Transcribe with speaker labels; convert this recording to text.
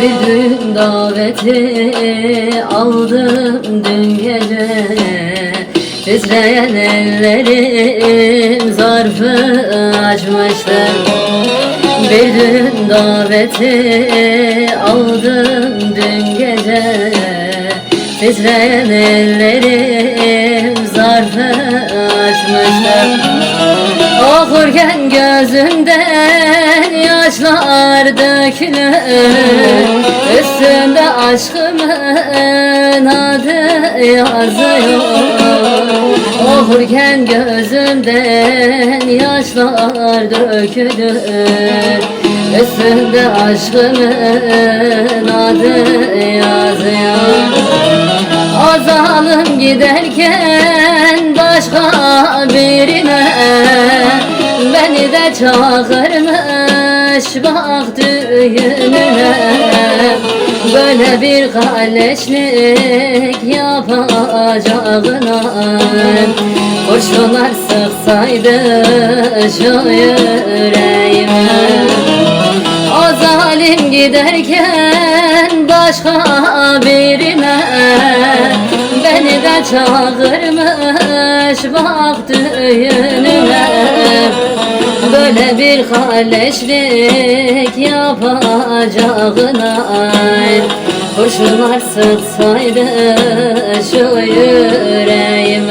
Speaker 1: Bir düğün daveti aldım dün gece. Titreyen ellerim zarfı açmıştım Bir düğün daveti aldım dün gece. Titreyen ellerim zarfı Okurken gözümden yaşlar dökülür. Üstünde aşkımın adı yazıyor. Okurken gözümden yaşlar dökülür. Üstünde aşkımın adı yazıyor. O zalim giderken başka birine Beni de çağırmış bak düğününe. Böyle bir kalleşlik yapacağına. Kurşunlar sıksaydı şu yüreğime. O zalim giderken başka birine. Beni de çağırmış bak düğününe Böyle bir kalleşlik yapacağına Kurşunlar sıksaydı şu yüreğime